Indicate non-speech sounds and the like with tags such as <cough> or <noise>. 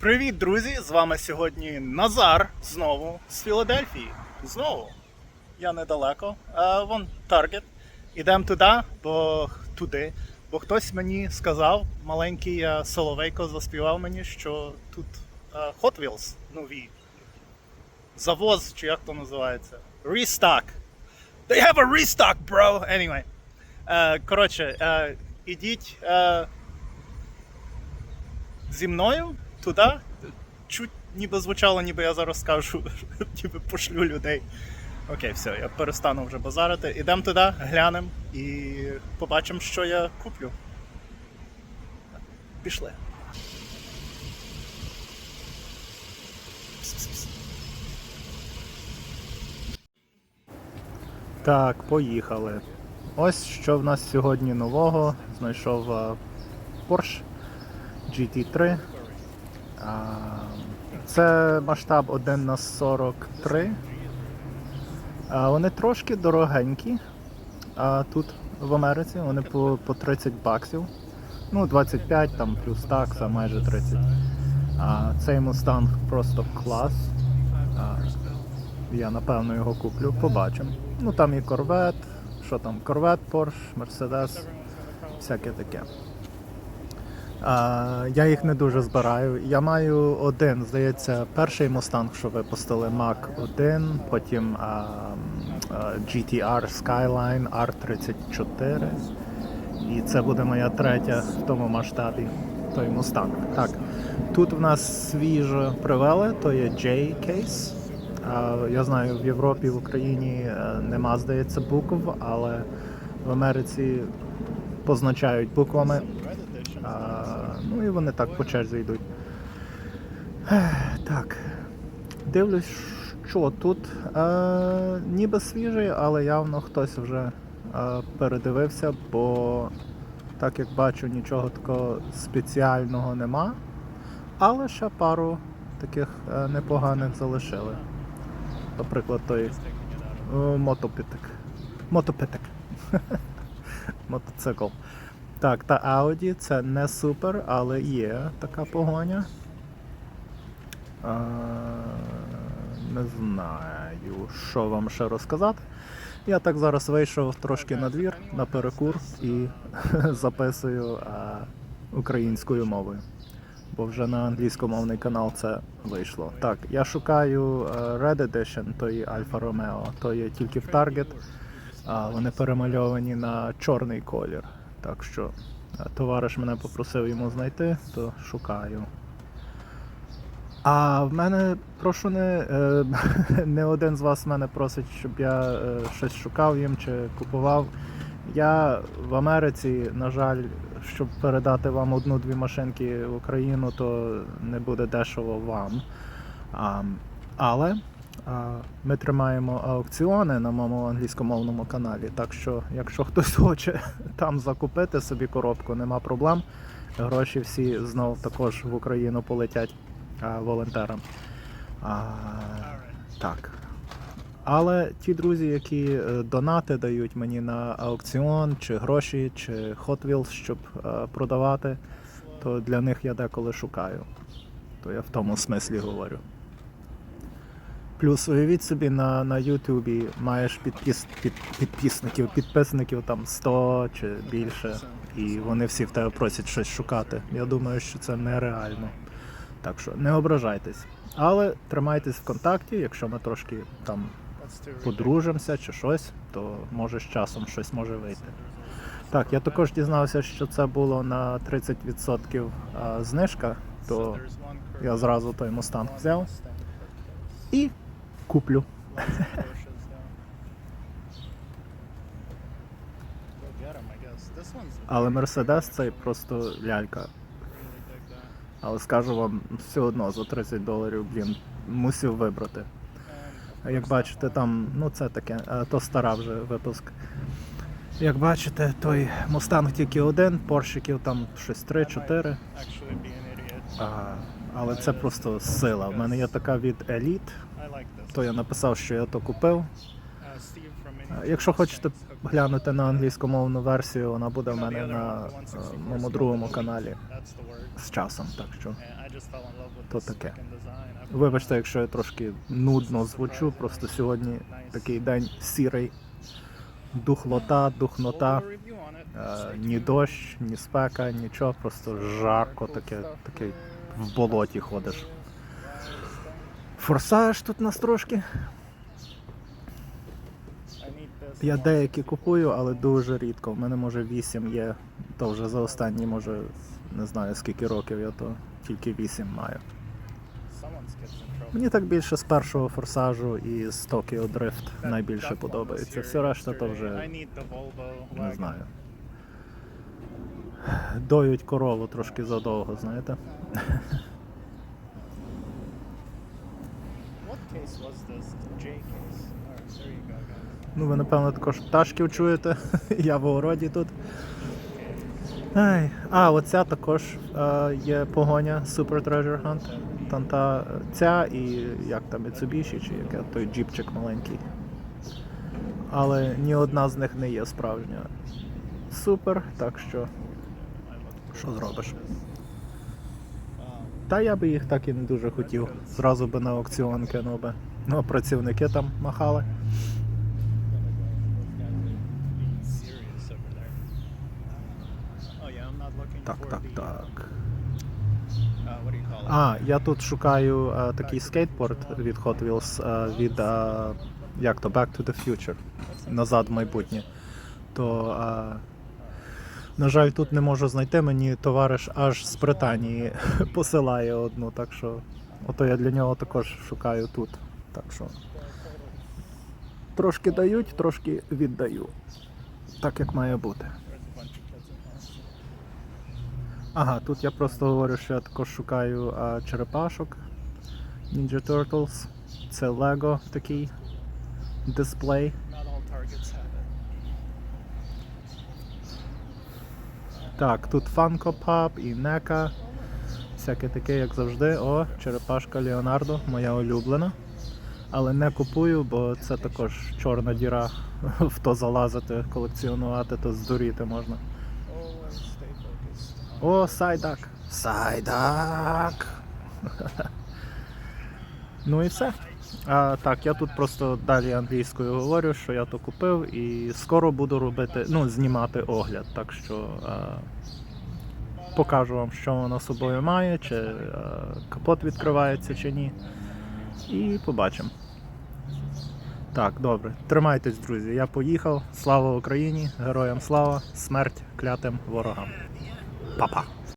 Привіт, друзі! З вами сьогодні Назар знову з Філадельфії. Знову. Я недалеко. А, вон Таргет. Ідемо туди, бо туди. Бо хтось мені сказав, маленький а, Соловейко заспівав мені, що тут а, Hot Wheels нові. Завоз, чи як то називається? Restock. They have a restock, bro! Anyway. Е, коротше, е, ідіть. Е, зі мною туди. Чуть ніби звучало, ніби я зараз скажу, <laughs> ніби пошлю людей. Окей, все, я перестану вже базарити. Ідемо туди, глянемо і побачимо, що я куплю. Пішли. Так, поїхали. Ось що в нас сьогодні нового. Знайшов а, Porsche GT3. Це масштаб 1 на 43. Вони трошки дорогенькі. Тут в Америці вони по, по 30 баксів. Ну, 25 там плюс такса, майже 30. А, Цей Mustang просто клас. Я напевно його куплю, побачимо. Ну там і Corvette, що там, Corvette, Porsche, Mercedes, всяке таке. Я їх не дуже збираю. Я маю один, здається, перший Mustang, що випустили Mach 1, потім а, а, GTR Skyline R34. І це буде моя третя в тому масштабі, той Mustang. Так, тут в нас свіже привели, то є J-Case. Я знаю, в Європі, в Україні е, нема, здається, букв, але в Америці позначають буквами. Ну і вони так по черзі йдуть. Так. Дивлюсь, що тут е, ніби свіжий, але явно хтось вже е, передивився, бо так як бачу, нічого такого спеціального нема. Але ще пару таких е, непоганих залишили. Наприклад, той е, мотопитик. Мотопитик. <laughs> Мотоцикл. Так, та Audi це не супер, але є така погоня. А, не знаю, що вам ще розказати. Я так зараз вийшов трошки на двір, на перекур і <laughs> записую а, українською мовою. Бо вже на англійськомовний канал це вийшло. Так, я шукаю е, Red Edition, то є Alfa Romeo, то є тільки в Target. А вони перемальовані на чорний колір. Так що е, товариш мене попросив йому знайти, то шукаю. А в мене прошу не, е, <laughs> не один з вас мене просить, щоб я е, щось шукав їм чи купував. Я в Америці, на жаль, щоб передати вам одну-дві машинки в Україну, то не буде дешево вам. А, але ми тримаємо аукціони на моєму англійськомовному каналі. Так що, якщо хтось хоче <laughs> там закупити собі коробку, нема проблем. Гроші всі знов також в Україну полетять волонтерам. А, так. Але ті друзі, які е, донати дають мені на аукціон, чи гроші, чи Hot Wheels, щоб е, продавати, то для них я деколи шукаю. То я в тому смислі говорю. Плюс уявіть собі на, на Ютубі маєш підпис, під, підписників, підписників там 100 чи більше, і вони всі в тебе просять щось шукати. Я думаю, що це нереально. Так що не ображайтесь. Але тримайтесь в контакті, якщо ми трошки там подружимося чи щось, то може з часом щось може вийти. Так, я також дізнався, що це було на 30% знижка, то я зразу той мустанг взяв і куплю. Але Мерседес цей просто лялька. Але скажу вам, все одно за 30 доларів, блін, мусив вибрати. Як бачите, там, ну це таке, то стара вже випуск. Як бачите, той Мустанг тільки один, порщиків там щось 3-4. Але це просто сила. У мене є така від Elite, то я написав, що я то купив. Е, Якщо хочете глянути на англійськомовну версію, вона буде в мене на е, моєму другому каналі з часом. Так що То таке. вибачте, якщо я трошки нудно звучу, просто сьогодні такий день сірий, духлота, духнота. Е, ні дощ, ні спека, нічого, просто жарко, таке, таке в болоті ходиш. Форсаж тут нас трошки. Я деякі купую, але дуже рідко. У мене може 8 є, то вже за останні, може, не знаю скільки років я то тільки 8 маю. Мені так більше з першого форсажу і з Tokyo Drift найбільше подобається. Все решта то вже не знаю. Доють корову трошки задовго, знаєте. Ну, ви напевно також пташків чуєте. <laughs> Я в огороді тут. Ай. А, оця також е, є погоня Super Treasure Hunt. Там та ця і як там Mitsubishi, чи яке той джіпчик маленький. Але ні одна з них не є справжня. Супер, так що. Що зробиш? Та я би їх так і не дуже хотів. Зразу би на аукціон кинув би. Ну, а працівники там махали. Так, так, так. А, я тут шукаю е, такий скейтборд від Hot Wheels е, від е, як то Back to the Future. Назад в майбутнє. То, е, на жаль, тут не можу знайти. Мені товариш аж з Британії <laughs> посилає одну, так що ото я для нього також шукаю тут. Так що трошки дають, трошки віддаю. Так як має бути. Ага, тут я просто говорю, що я також шукаю а, черепашок Ninja Turtles. Це Lego такий дисплей. Так, тут Funko Pop і NECA. Всяке таке, як завжди. О, черепашка Леонардо, моя улюблена. Але не купую, бо це також чорна діра. <laughs> В то залазити, колекціонувати, то здуріти можна. О, сайдак. Сайдак. <laughs> ну і все. А, так, я тут просто далі англійською говорю, що я то купив, і скоро буду робити, ну, знімати огляд. Так що а, покажу вам, що воно собою має, чи а, капот відкривається, чи ні. І побачимо. Так, добре. Тримайтесь, друзі. Я поїхав. Слава Україні! Героям слава! Смерть клятим ворогам! Па-па!